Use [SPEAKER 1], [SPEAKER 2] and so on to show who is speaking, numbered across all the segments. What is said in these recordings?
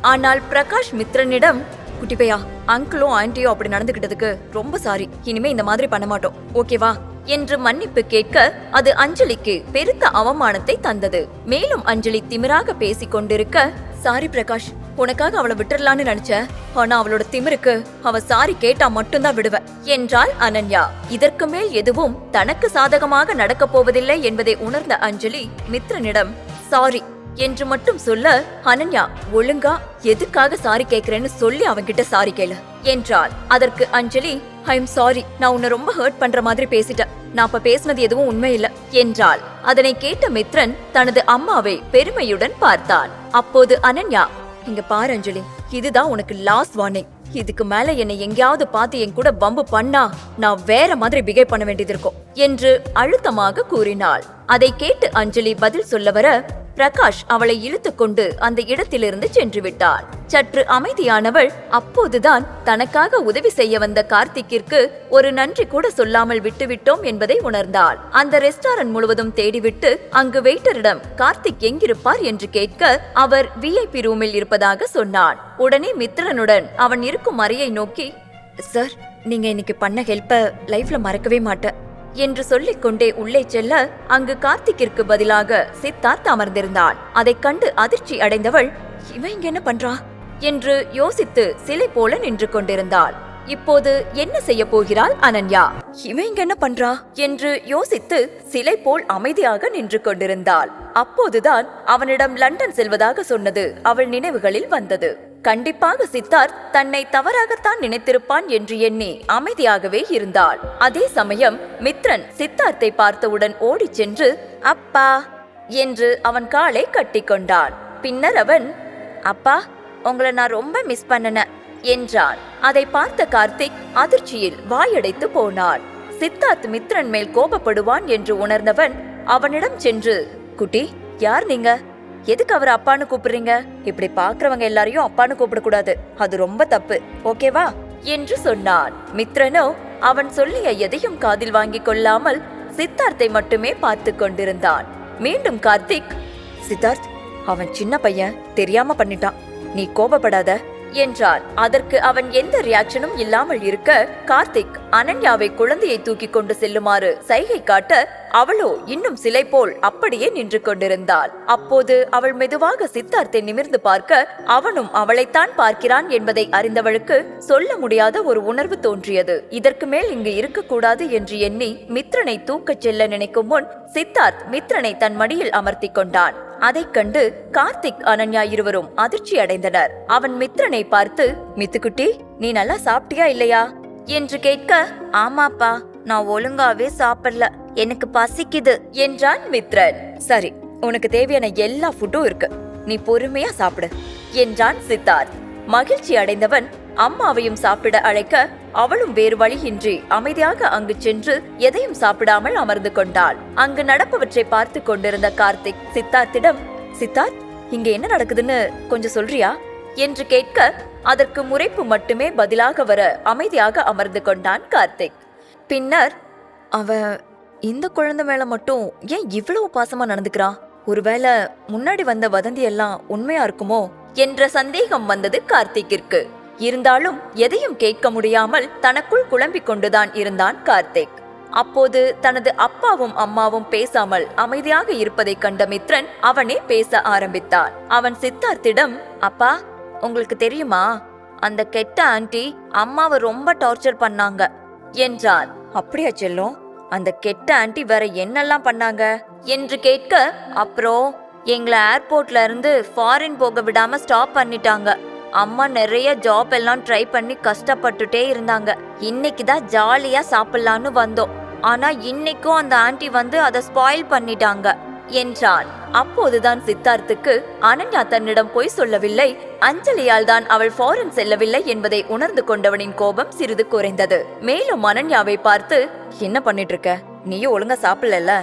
[SPEAKER 1] ஆனால் பிரகாஷ் மித்ரனிடம் குட்டிப்பையா அங்கிளும் ஆன்ட்டியும் அப்படி நடந்துகிட்டதுக்கு ரொம்ப சாரி இனிமே இந்த மாதிரி பண்ண மாட்டோம். ஓகேவா என்று மன்னிப்பு கேட்க அது அஞ்சலிக்கு பெருத்த அவமானத்தை தந்தது. மேலும் அஞ்சலி திமிராக பேசிக் கொண்டிருக்க சாரி பிரகாஷ் உனக்காக அவளை விட்டுறலான்னு நினைச்ச. ஆனா அவளோட திமிருக்கு அவ சாரி கேட்டா மட்டும்தான் விடுவ என்றாள் அனன்யா. இதற்கு மேல் எதுவும் தனக்கு சாதகமாக நடக்கப் போவதில்லை என்பதை உணர்ந்த அஞ்சலி மித்ரனிடம் சாரி என்று மட்டும் சொல்ல அனன்யா ஒழுங்கா எதுக்காக சாரி கேக்குறேன்னு சொல்லி அவன்கிட்ட சாரி கேளு என்றாள். அதற்கு அஞ்சலி ஐ எம் சாரி நான் உன்னை ரொம்ப ஹர்ட் பண்ற மாதிரி பேசிட்டேன். நான் அப்ப பேசினது எதுவும் உண்மை இல்ல என்றாள். அதனை கேட்ட மித்ரன் தனது அம்மாவை பெருமையுடன் பார்த்தான். அப்போது அனன்யா இங்க பாரு அஞ்சலி இதுதான் உனக்கு லாஸ்ட் வார்னிங் இதுக்கு மேல என்னை எங்கேயாவது பார்த்து என் கூட பம்பு பண்ணா நான் வேற மாதிரி பிஹேவ் பண்ண வேண்டியது இருக்கும் என்று அழுத்தமாக கூறினாள். அதை கேட்டு அஞ்சலி பதில் சொல்ல வர பிரகாஷ் அவளை இழுத்துக்கொண்டு அந்த இடத்திலிருந்து சென்று விட்டார் சற்று அமைதியானவள் அப்போதுதான் தனக்காக உதவி செய்ய வந்த கார்த்திக்கிற்கு ஒரு நன்றி கூட சொல்லாமல் விட்டுவிட்டோம் என்பதை உணர்ந்தாள். அந்த ரெஸ்டாரண்ட் முழுவதும் தேடிவிட்டு அங்கு வெயிட்டரிடம் கார்த்திக் எங்கிருப்பார் என்று கேட்க அவர் விஐபி ரூமில் இருப்பதாக சொன்னான் உடனே மித்ரனுடன் அவன் இருக்கும் அறையை நோக்கி சார் நீங்க இன்னைக்கு பண்ண ஹெல்ப்ப லைஃப்ல மறக்கவே மாட்டேன். என்று சொல்லிக் கொண்டே உள்ளே செல்ல அங்கு கார்த்திக்கிற்கு பதிலாக சித்தார்த் அமர்ந்திருந்தான் அதைக் கண்டு அதிர்ச்சி அடைந்தவள் இவன் இங்க என்ன பண்றா? என்று யோசித்து சிலை போல நின்று கொண்டிருந்தாள். இப்போது என்ன செய்ய போகிறாள் அனன்யா? இவன் இங்க என்ன பண்றா? என்று யோசித்து சிலை போல் அமைதியாக நின்று கொண்டிருந்தாள். அப்போதுதான் அவனிடம் லண்டன் செல்வதாக சொன்னது அவள் நினைவுகளில் வந்தது. கண்டிப்பாக சித்தார்த் தன்னை தவறாகத்தான் நினைத்திருப்பான் என்று எண்ணி அமைதியாகவே இருந்தாள். அதே சமயம் மித்ரன் சித்தார்த்தை பார்த்தவுடன் ஓடிச் சென்று அப்பா என்று அவன் காலை கட்டிக்கொண்டான் பின்னர் அவன் அப்பா உங்களை நான் ரொம்ப மிஸ் பண்ணன என்றான். அதை பார்த்த கார்த்திக் அதிர்ச்சியில் வாயடைத்து போனான் சித்தார்த் மித்ரன் மேல் கோபப்படுவான் என்று உணர்ந்தவன் அவனிடம் சென்று குட்டி யார் நீங்க? எதுக்கு அவர் அப்பான்னு கூப்பிடுறீங்க? இப்படி பாக்குறவங்க எல்லாரையும் அப்பான்னு கூப்பிடக்கூடாது. அது ரொம்ப தப்பு. ஓகேவா? என்று சொன்னான். மித்ரனோ அவன் சொல்லிய எதையும் காதில் வாங்கிக் கொள்ளாமல் சித்தார்த்தை மட்டுமே பார்த்து கொண்டிருந்தான். மீண்டும் கார்த்திக் சித்தார்த் அவன் சின்ன பையன். தெரியாம பண்ணிட்டான். நீ கோபப்படாத என்றார் அதற்கு அவன் எந்த ரியாக்ஷனும் இல்லாமல் இருக்க கார்த்திக் அனன்யாவை குழந்தையை தூக்கி கொண்டு செல்லுமாறு சைகை காட்ட அவளோ இன்னும் சிலை போல் அப்படியே நின்று கொண்டிருந்தாள். அப்போது அவள் மெதுவாக சித்தார்த்தை நிமிர்ந்து பார்க்க அவனும் அவளைத்தான் பார்க்கிறான் என்பதை அறிந்தவளுக்கு சொல்ல முடியாத ஒரு உணர்வு தோன்றியது. இதற்கு மேல் இங்கு இருக்கக்கூடாது என்று எண்ணி மித்ரனை தூக்கச் செல்ல நினைக்கும் முன் சித்தார்த் மித்ரனை தன் மடியில் அமர்த்தி கொண்டான். அதைக் கண்டு கார்த்திக் அனன்யா இருவரும் அதிர்ச்சி அடைந்தனர் அவன் மித்ரனை பார்த்து மித்துக்குட்டி நீ நல்லா சாப்பிட்டியா இல்லையா? என்று கேட்க ஆமாப்பா நான் ஒழுங்காவே சாப்பிடல. எனக்கு பசிக்குது என்றான் மித்ரன். சரி உனக்கு தேவையான எல்லா ஃபுட்டும் இருக்கு. நீ பொறுமையா சாப்பிடு என்றான் சித்தார்த். மகிழ்ச்சி அடைந்தவன் அம்மாவையும் சாப்பிட அழைக்க அவளும் வேறு வழியின்றி அமைதியாக அங்கு சென்று எதையும் சாப்பிடாமல் அமர்ந்து கொண்டாள். அங்கு நடப்பவற்றை பார்த்து கொண்டிருந்த கார்த்திக் சித்தார்த்திடம் சித்தார்த் இங்க என்ன நடக்குதுன்னு கொஞ்சம் சொல்றியா? என்று கேட்க அதற்கு முறைப்பு மட்டுமே பதிலாக வர அமைதியாக அமர்ந்து கொண்டான் கார்த்திக். பின்னர் அவ இந்த குழந்தை மேல மட்டும் ஏன் இவ்வளவு பாசமா நடந்துக்கிறா? ஒருவேளை முன்னாடி வந்த வதந்தி எல்லாம் உண்மையா இருக்குமோ? என்ற சந்தேகம் வந்தது கார்த்திக்கிற்கு. இருந்தாலும் எதையும் கேட்க முடியாமல் தனக்குள் குழம்பிக் கொண்டுதான் இருந்தான் கார்த்திக். அப்போது தனது அப்பாவும் அம்மாவும் பேசாமல் அமைதியாக இருப்பதைக் கண்ட மித்ரன் அவனே பேச ஆரம்பித்தான். அவன் சித்தார்த்திடம் அப்பா உங்களுக்கு தெரியுமா? அந்த கெட்ட ஆன்டி அம்மாவை ரொம்ப டார்ச்சர் பண்ணாங்க. என்றார் அப்படியா செல்லும்? அந்த கெட்ட ஆன்டி வேற என்னெல்லாம் பண்ணாங்க? என்று கேட்க அப்புறம் எங்களை ஏர்போர்ட்ல இருந்து ஃபாரின் போக விடாம ஸ்டாப் பண்ணிட்டாங்க. அம்மா நிறைய ஜாப் எல்லாம் ட்ரை பண்ணி கஷ்டப்பட்டுட்டே இருந்தாங்க. இன்னைக்கு தான் ஜாலியா சாப்பிடலான்னு வந்தோம். ஆனா இன்னைக்கும் அந்த ஆன்டி வந்து அதை ஸ்பாயில் பண்ணிட்டாங்க. என்றான் அப்போதுதான் சித்தார்த்துக்கு அனன்யா தன்னிடம் பொய் சொல்லவில்லை. அஞ்சலியால் தான் அவள் ஃபாரின் செல்லவில்லை என்பதை உணர்ந்து கொண்டவனின் கோபம் சிறிது குறைந்தது. மேலும் அனன்யாவை பார்த்து என்ன பண்ணிட்டு இருக்க நீயும் ஒழுங்கா சாப்பிடல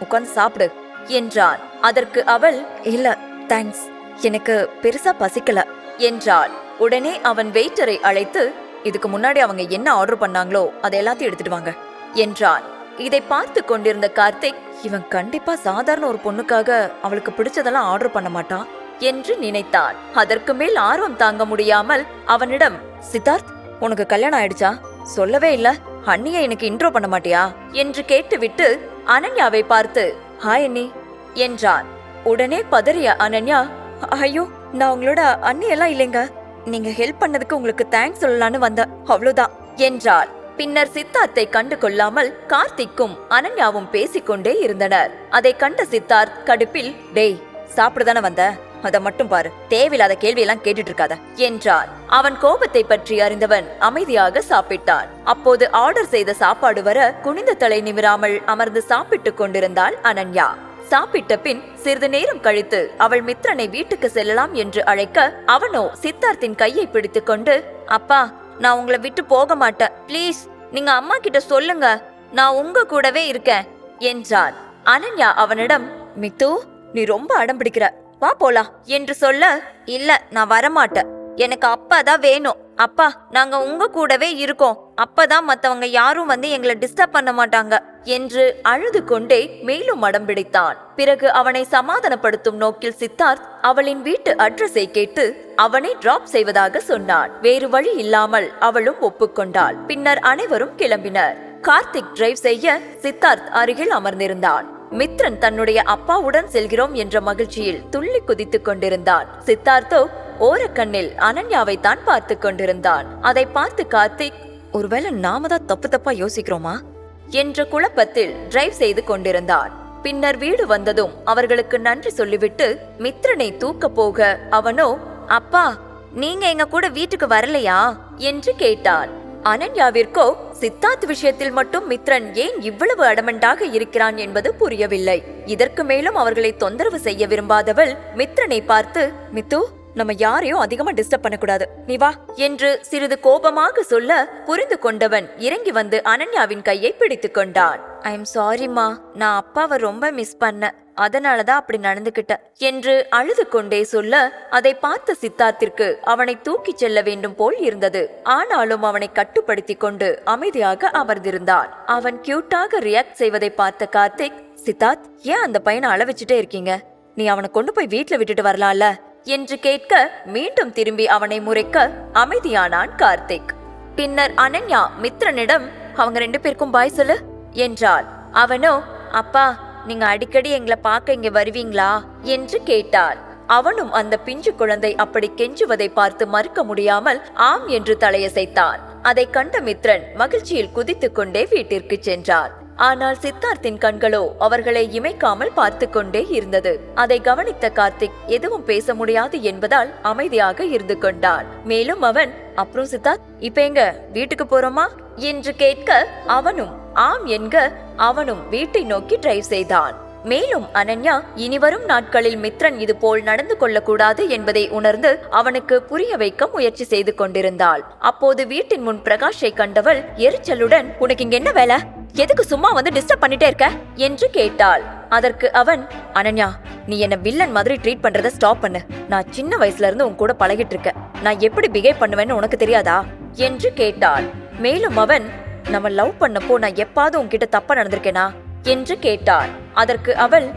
[SPEAKER 1] உட்கார்ந்து சாப்பிடு என்றான் அதற்கு அவள் இல்ல தேங்க்ஸ் எனக்கு பெருசா பசிக்கல என்றாள். உடனே அவன் வெயிட்டரை அழைத்து இதுக்கு முன்னாடி அவங்க என்ன ஆர்டர் பண்ணாங்களோ அதை எல்லாத்தையும் எடுத்துட்டு வாங்க என்றான் இதை பார்த்து கொண்டிருந்த கார்த்திக் இவன் கண்டிப்பா சாதாரண ஒரு பொண்ணுக்காக அவளுக்கு பிடிச்சதெல்லாம் ஆர்டர் பண்ண மாட்டான் என்று நினைத்தான் அதற்கு மேல் ஆர்வம் தாங்க முடியாமல் அவனிடம் சித்தார்த் உனக்கு கல்யாணம் ஆயிடுச்சா? சொல்லவே இல்ல. அண்ணியை எனக்கு இன்ட்ரோ பண்ண மாட்டியா? என்று கேட்டுவிட்டு அனன்யாவை பார்த்து ஹாய் அண்ணி என்றான். உடனே பதறிய அனன்யா ஐயோ நான் உங்களோட அண்ணி எல்லாம் இல்லைங்க. நீங்க ஹெல்ப் பண்ணதுக்கு உங்களுக்கு தேங்க்ஸ் சொல்லலான்னு வந்த அவ்வளவுதான் என்றாள். பின்னர் சித்தார்த்தை கண்டு கொள்ளாமல் கார்த்திக்கும் அனன்யாவும் பேசிக்கொண்டே இருந்தனர். அதை கண்ட சித்தார்த் கடுப்பில் டேய் சாப்பிடுதானே வந்த? அத மட்டும் பாரு. தேவையில்லாத கேள்வியெல்லாம் கேட்டுட்டு இருக்காத என்றார். அவன் கோபத்தை பற்றி அறிந்தவன் அமைதியாக சாப்பிட்டான். அப்போது ஆர்டர் செய்த சாப்பாடு வர குனிந்த தலை நிமிராமல் அமர்ந்து சாப்பிட்டுக் கொண்டிருந்தாள் அனன்யா. சாப்பிட்ட பின் சிறிது நேரம் கழித்து அவள் மித்ரனை வீட்டுக்கு செல்லலாம் என்று அழைக்க அவனோ சித்தார்த்தின் கையை பிடித்துக்கொண்டு அப்பா நான் உங்களை விட்டு போக மாட்டேன். ப்ளீஸ் நீங்க அம்மா கிட்ட சொல்லுங்க. நான் உங்க கூடவே இருக்கேன் என்றான் அனன்யா அவனிடம் மித்து நீ ரொம்ப அடம் பிடிக்கிற. வா போலாம் என்று சொல்ல இல்ல நான் வரமாட்டேன். எனக்கு அப்பா தான் வேணும். அப்பா நாங்க உங்க கூடவே இருக்கோம். அப்பதான் மத்தவங்க யாரும் வந்து எங்களை டிஸ்டர்ப் பண்ண மாட்டாங்க என்று அழுது கொண்டே மேலும் மடம் பிடித்தான். பிறகு அவனை சமாதானப்படுத்தும் நோக்கில் சித்தார்த் அவளின் வீட்டு அட்ரஸை கேட்டு அவனை டிராப் செய்வதாக சொன்னான். வேறு வழி இல்லாமல் அவளும் ஒப்புக்கொண்டாள். பின்னர் அனைவரும் கிளம்பினர். கார்த்திக் டிரைவ் செய்ய சித்தார்த் அருகில் அமர்ந்திருந்தான். மித்ரன் தன்னுடைய அப்பாவுடன் செல்கிறோம் என்ற மகிழ்ச்சியில் துள்ளி குதித்துக் கொண்டிருந்தான். சித்தார்த்தோ ஓரக்கண்ணில் அனன்யாவை தான் பார்த்து கொண்டிருந்தான். அதை பார்த்து கார்த்திக் ஒருவேளை நாம தான் தப்பு தப்பா யோசிக்கிறோமா? என்ற குழப்பத்தில் டிரைவ் செய்து கொண்டிருந்தான். பின்னர் வீடு வந்ததும் அவர்களுக்கு நன்றி சொல்லிவிட்டு மித்ரனை தூக்க போக அவனோ அப்பா நீங்க எங்க கூட வீட்டுக்கு வரலையா? என்று கேட்டான். அனன்யாவிற்கோ சித்தார்த் விஷயத்தில் மட்டும் மித்ரன் ஏன் இவ்வளவு அடமண்டாக இருக்கிறான் என்பது புரியவில்லை. இதற்கு மேலும் அவர்களை தொந்தரவு செய்ய விரும்பாதவள் மித்ரனை பார்த்து மித்து நம்ம யாரையும் அதிகமா டிஸ்டர்ப் பண்ணக்கூடாது. நீ வா. என்று சிறிது கோபமாக சொல்ல புரிந்து கொண்டவன் இறங்கி வந்து அனன்யாவின் கையை பிடித்துக் கொண்டான். ஐ எம் சாரிம்மா நான் அப்பாவை ரொம்ப மிஸ் பண்ணேன் அதனாலதான் அப்படி நடந்துகிட்ட. என்று அழுது கொண்டே சொல்ல அதை பார்த்த சித்தார்த்திற்கு அவனை தூக்கிச் செல்ல வேண்டும் போல் இருந்தது. ஆனாலும் அவனை கட்டுப்படுத்திக் கொண்டு அமைதியாக அமர்ந்திருந்தான் அவன் கியூட்டாக ரியாக்ட் செய்வதை பார்த்த கார்த்திக் சித்தார்த் ஏன் அந்த பையனை அள வச்சுட்டே இருக்கீங்க? நீ அவனை கொண்டு போய் வீட்ல விட்டுட்டு வரலாம்ல? என்று கேட்க மீண்டும் திரும்பி அவனை முறைக்க அமைதியானான் கார்த்திக். பின்னர் அனன்யா மித்ரனிடம் அவங்க ரெண்டு பேருக்கும் பாய் சொல்லு என்றாள். அவனோ அப்பா நீங்க அடிக்கடி எங்களை பார்க்க இங்க வருவீங்களா? என்று கேட்டார் அவனும் அந்த பிஞ்சு குழந்தை அப்படி கெஞ்சுவதை பார்த்து மறுக்க முடியாமல் ஆம் என்று தலையசைத்தான். அதை கண்ட மித்ரன் மகிழ்ச்சியில் குதித்துக் கொண்டே வீட்டிற்கு சென்றார் ஆனால் சித்தார்த்தின் கண்களோ அவர்களை இமைக்காமல் பார்த்து கொண்டே இருந்தது. அதை கவனித்த கார்த்திக் எதுவும் பேச முடியாது என்பதால் அமைதியாக இருந்து கொண்டான் மேலும் அவன் அப்புறம் சித்தார்த் இப்ப எங்க? வீட்டுக்கு போறோமா? என்று கேட்க அவனும் ஆம் என்க அவனும் வீட்டை நோக்கி டிரைவ் செய்தான். மேலும் அனன்யா இனிவரும் நாட்களில் மித்ரன் இது போல் நடந்து கொள்ளக்கூடாது என்பதை உணர்ந்து அவனுக்கு புரிய வைக்க முயற்சி செய்து கொண்டிருந்தாள். அப்போது வீட்டின் முன் பிரகாஷை கண்டவள் எரிச்சலுடன் உனக்கு இங்க என்ன வேலை? எதுக்கு சும்மா வந்து டிஸ்டர்ப் பண்ணிட்டே இருக்க? என்று கேட்டாள். அதற்கு அவன் அனன்யா நீ என்ன வில்லன் மாதிரி ட்ரீட் பண்றத ஸ்டாப் பண்ணு. நான் சின்ன வயசுல இருந்து உன் கூட பழகிட்டு இருக்கேன். நான் எப்படி பிஹேவ் பண்ணுவேன்னு உனக்கு தெரியாதா? என்று கேட்டாள். மேலும் அவன் நம்ம லவ் பண்ணப்போ நான் எப்பாவது உன்கிட்ட தப்பா நடந்திருக்கேனா? என்று கேட்டார். அதற்கு அவள்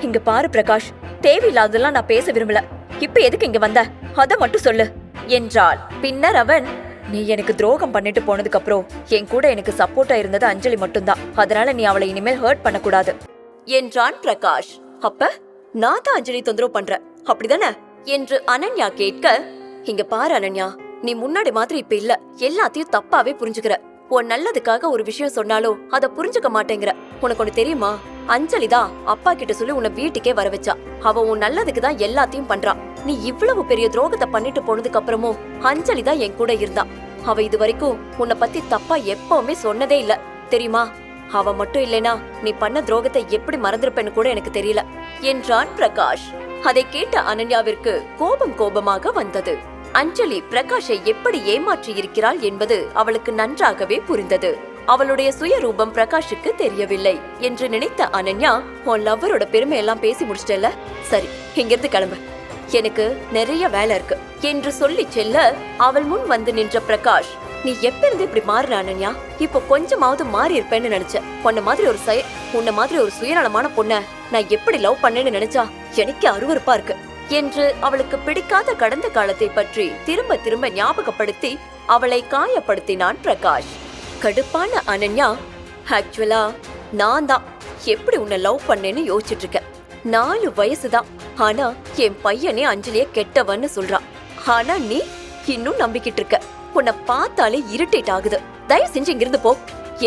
[SPEAKER 1] இங்க பாரு பிரகாஷ் தேவையில்லாததெல்லாம் நான் பேச விரும்பல. இப்ப எதுக்கு இங்க வந்த? அத மட்டும் சொல்லு என்றாள். பின்னர் அவன் நீ எனக்கு துரோகம் பண்ணிட்டு போனதுக்கு அப்புறம் என் கூட எனக்கு சப்போர்ட்டா இருந்தது அஞ்சலி மட்டும்தான். அதனால நீ அவளை இனிமேல் ஹர்ட் பண்ணக்கூடாது என்றான் பிரகாஷ். அப்ப நான் தான் அஞ்சலி தொந்தரவு பண்றேன். அப்படிதானே? என்று அனன்யா கேட்க இங்க பாரு அனன்யா நீ முன்னாடி மாதிரி இப்ப இல்ல. எல்லாத்தையும் தப்பாவே புரிஞ்சுக்கிற. உன் நல்லதுக்காக ஒரு விஷயம் சொன்னாலும் அத புரிஞ்சுக்க மாட்டேங்கிற. உனக்கு ஒண்ணு தெரியுமா? அஞ்சலி தான் அப்பா கிட்ட சொல்லி உன்னை வீட்டுக்கே வர வச்சா. அவ உன் நல்லதுக்கு தான் எல்லாத்தையும் பண்றா. நீ இவ்வளவு பெரிய துரோகத்தை பண்ணிட்டு போனதுக்கு அப்புறமும் அஞ்சலி தான் என் கூட இருந்தா. அவ இது வரைக்கும் உன்னை பத்தி தப்பா எப்பவுமே சொன்னதே இல்ல. தெரியுமா? அவ மட்டும் இல்லைனா நீ பண்ண துரோகத்தை எப்படி மறந்திருப்பேன்னு கூட எனக்கு தெரியல. என்றான் பிரகாஷ். அதை கேட்ட அனன்யாவிற்கு கோபம் கோபமாக வந்தது. அஞ்சலி பிரகாஷை எப்படி ஏமாற்றி இருக்கிறாள் என்பது அவளுக்கு நன்றாகவே புரிந்தது. அவளுடைய சுயரூபம் பிரகாஷுக்கு தெரியவில்லை என்று நினைத்த அனன்யா உன் லவ்வரோட பெருமை எல்லாம் பேசி முடிச்சிட்டல சரி இங்கிருந்து கிளம்பு. எனக்கு நிறைய வேலை இருக்கு. என்று சொல்லி செல்ல அவள் முன் வந்து நின்ற பிரகாஷ் நீ எப்பிருந்து இப்படி மாறுற அனன்யா? இப்போ கொஞ்சமாவது மாறி இருப்பேன்னு நினைச்சேன். உன்ன மாதிரி ஒரு சய உன்ன மாதிரி ஒரு சுயநலமான பொண்ண நான் எப்படி லவ் பண்ணேன்னு நினைச்சா எனக்கு அருவறுப்பா இருக்கு. என்று அவளுக்கு பிடிக்காத கடந்த காலத்தை பற்றி திரும்ப திரும்ப ஞாபகப்படுத்தி அவளை காயப்படுத்தினான் பிரகாஷ். கடுப்பான அனன்யா ஆக்சுவலா நான் தான். எப்படி உன்னை லவ் பண்ணேன்னு யோசிச்சுட்டு இருக்கேன் நாலு வயசுதான் ஆனா என் பையனே அஞ்சலிய கெட்டவன்னு சொல்றான். ஆனா நீ இன்னும் நம்பிக்கிட்டு இருக்க உன்னை பார்த்தாலே இரிட்டேட் ஆகுது. தயவு செஞ்சு இங்கிருந்து போ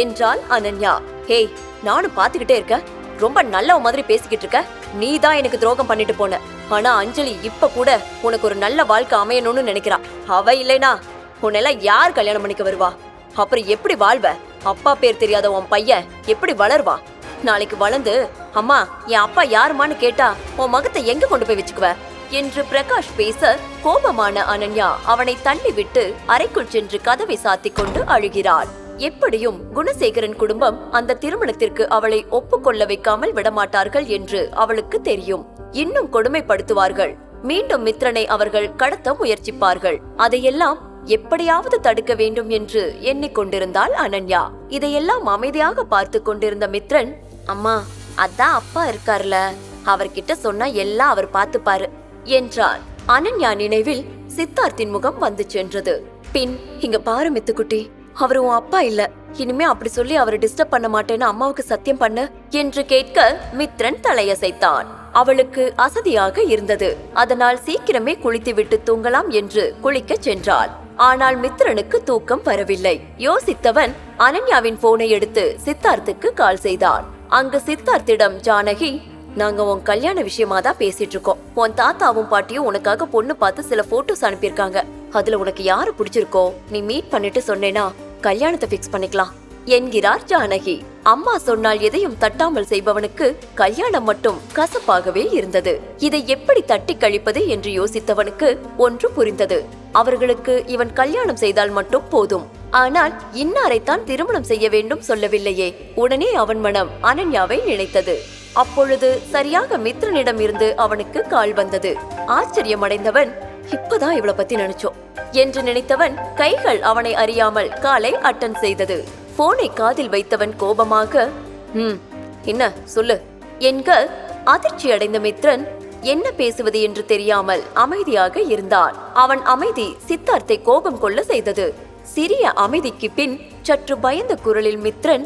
[SPEAKER 1] என்றாள் அனன்யா. ஹேய் நானும் பாத்துக்கிட்டே இருக்க ரொம்ப நல்லவ மாதிரி பேசிக்கிட்டு இருக்க நீ தான் எனக்கு துரோகம் பண்ணிட்டு போன. ஆனா அஞ்சலி இப்ப கூட உனக்கு ஒரு நல்ல வாழ்க்கை அமையணும்னு நினைக்கிறா. அவ இல்லைனா உன்னெல்லாம் யார் கல்யாணம் பண்ணிக்க வருவா? அப்புறம் எப்படி வாழ்வ? அப்பா பேர் தெரியாத உன் பையன் எப்படி வளருவான் நாளைக்கு வளர்ந்து அம்மா என் அப்பா யாருமான்னு கேட்டா உன் மகத்தை எங்க கொண்டு போய் வச்சுக்குவ? என்று பிரகாஷ் பேச கோபமான அனன்யா அவனை தள்ளிவிட்டு அறைக்குள் சென்று கதவை சாத்திக் கொண்டு அழுகிறாள். எப்படியும் குணசேகரன் குடும்பம் அந்த திருமணத்திற்கு அவளை ஒப்புக்கொள்ள வைக்காமல் விடமாட்டார்கள் என்று அவளுக்கு தெரியும். இன்னும் கொடுமைப்படுத்துவார்கள். மீண்டும் மித்ரனை அவர்கள் கடத்த முயற்சிப்பார்கள். அதையெல்லாம் எப்படியாவது தடுக்க வேண்டும் என்று எண்ணிக்கொண்டிருந்தாள் அனன்யா. இதையெல்லாம் அமைதியாக பார்த்து கொண்டிருந்த மித்ரன் அம்மா அதான் அப்பா இருக்கார்ல. அவர்கிட்ட சொன்னா எல்லாம் அவர் பார்த்துப்பாரு என்றார். அனன்யா நினைவில் சித்தார்த்தின் முகம் வந்து சென்றது. பின் இங்க பாரு மித்துக்குட்டி. அவர் உன் அப்பா இல்ல. இனிமே அப்படி சொல்லி அவரை டிஸ்டர்ப் பண்ண மாட்டேன்னு அம்மாவுக்கு சத்தியம் பண்ணு என்று கேட்க மித்ரன் தலையசைத்தான். அவளுக்கு அசதியாக இருந்தது. அதனால் சீக்கிரமே குளித்துவிட்டு தூங்கலாம் என்று குளிக்கச் சென்றாள். ஆனால் மித்ரனுக்கு தூக்கம் வரவில்லை. யோசித்தவன் அனன்யாவின் போனை எடுத்து சித்தார்த்துக்கு கால் செய்தான். அங்கு சித்தார்த்திடம் ஜானகி நாங்க உன் கல்யாண விஷயமா தான் பேசிட்டு இருக்கோம். உன் தாத்தாவும் பாட்டியும் உனக்காக பொண்ணு பார்த்து சில போட்டோஸ் அனுப்பியிருக்காங்க. அதுல உனக்கு யாரு பிடிச்சிருக்கோ? நீ மீட் பண்ணிட்டு சொன்னேனா? கல்யாணத்தை ஃபிக்ஸ் பண்ணிக்கலாம். என்கிறார் ஜானகி. அம்மா சொன்னால் எதையும் தட்டாமல் செய்பவனுக்கு கல்யாணம் மட்டும் கசப்பாகவே இருந்தது. இதை எப்படி தட்டி கழிப்பது என்று யோசித்தவனுக்கு ஒன்று புரிந்தது. அவர்களுக்கு இவன் கல்யாணம் செய்தால் மட்டும் போதும். ஆனால் இன்னாரைத்தான் திருமணம் செய்ய வேண்டும் சொல்லவில்லையே. உடனே அவன் மனம் அனன்யாவை நினைத்தது. அப்பொழுது சரியாக மித்ரனிடம் இருந்து அவனுக்கு கால் வந்தது. ஆச்சரியமடைந்தவன் இப்பதான் இவளை பத்தி நினைச்சோம். என்று நினைத்தவன் கைகள் அவனை அறியாமல் காலை அட்டன் செய்தது. போனை காதில் வைத்தவன் கோபமாக ம் என்ன சொல்லு. என்க அதிர்ச்சி அடைந்த மித்ரன் என்ன பேசுவது என்று தெரியாமல் அமைதியாக இருந்தான். அவன் அமைதி சித்தார்த்தை கோபம் கொள்ள செய்தது. சிறிய அமைதிக்கு பின் சற்று பயந்த குரலில் மித்ரன்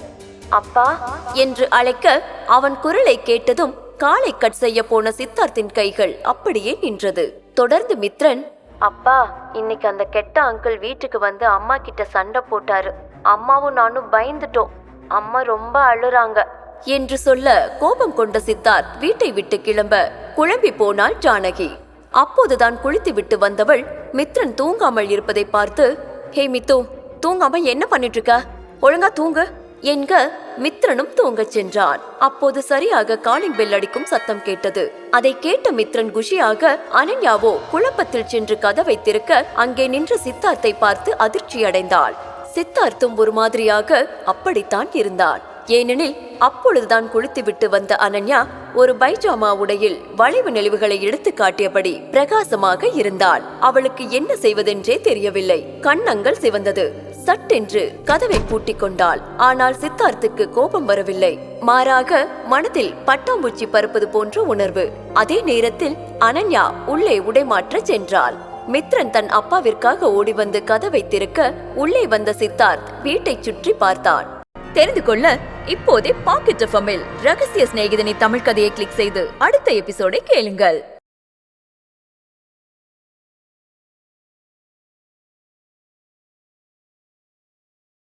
[SPEAKER 1] அப்பா என்று அழைக்க அவன் குரலை கேட்டதும் காலை கட் செய்ய போன சித்தார்த்தின் கைகள் அப்படியே நின்றது. தொடர்ந்து மித்ரன் அப்பா இன்னைக்கு அந்த கெட்ட அங்கிள் வீட்டுக்கு வந்து அம்மா கிட்ட சண்டை போட்டாரு. அம்மாவும் நானும் பயந்துட்டோம். அம்மா ரொம்ப அழுறாங்க. என்று சொல்ல கோபம் கொண்ட சித்தார்த் வீட்டை விட்டு கிளம்ப குழம்பி போனாள் ஜானகி. அப்போதுதான் குளித்து விட்டு வந்தவள் மித்ரன் தூங்காமல் இருப்பதை பார்த்து ஹே மித்து தூங்காம என்ன பண்ணிட்டு இருக்க? ஒழுங்கா தூங்கு. என்க மித்ரனும் தூங்கச் சென்றான். அப்போது சரியாக காலிங் பெல் அடிக்கும் சத்தம் கேட்டது. அதை கேட்ட மித்ரன் குஷியாக அனன்யாவோ குழப்பத்தில் சென்று கதவை திறக்க அங்கே நின்ற சித்தார்த்தை பார்த்து அதிர்ச்சியடைந்தாள். சித்தார்த்தும் ஒரு மாதிரியாக அப்படித்தான் இருந்தான். ஏனெனில் அப்பொழுதுதான் குளித்துவிட்டு வந்த அனன்யா ஒரு பைஜாமா உடையில் வளைவு நெளிவுகளை எடுத்து காட்டியபடி பிரகாசமாக இருந்தாள். அவளுக்கு என்ன செய்வதென்றே தெரியவில்லை. கண்ணங்கள் சிவந்தது. சட்டென்று கதவை பூட்டிக் கொண்டாள் ஆனால் சித்தார்த்துக்கு கோபம் வரவில்லை. மாறாக மனதில் பட்டாம்பூச்சி பறப்பது போன்ற உணர்வு. அதே நேரத்தில் அனன்யா உள்ளே உடைமாற்ற சென்றாள். மித்ரன் தன் அப்பாவிற்காக ஓடி வந்து கதவை திறக்க உள்ளே வந்த சித்தார்த் வீட்டை சுற்றி பார்த்தான். தெரிந்து கொள்ள இப்போதே பாக்கெட் எஃப்எம்மில் ரகசிய சிநேகிதனை தமிழ் கதையை கிளிக் செய்து அடுத்த எபிசோடை கேளுங்கள்.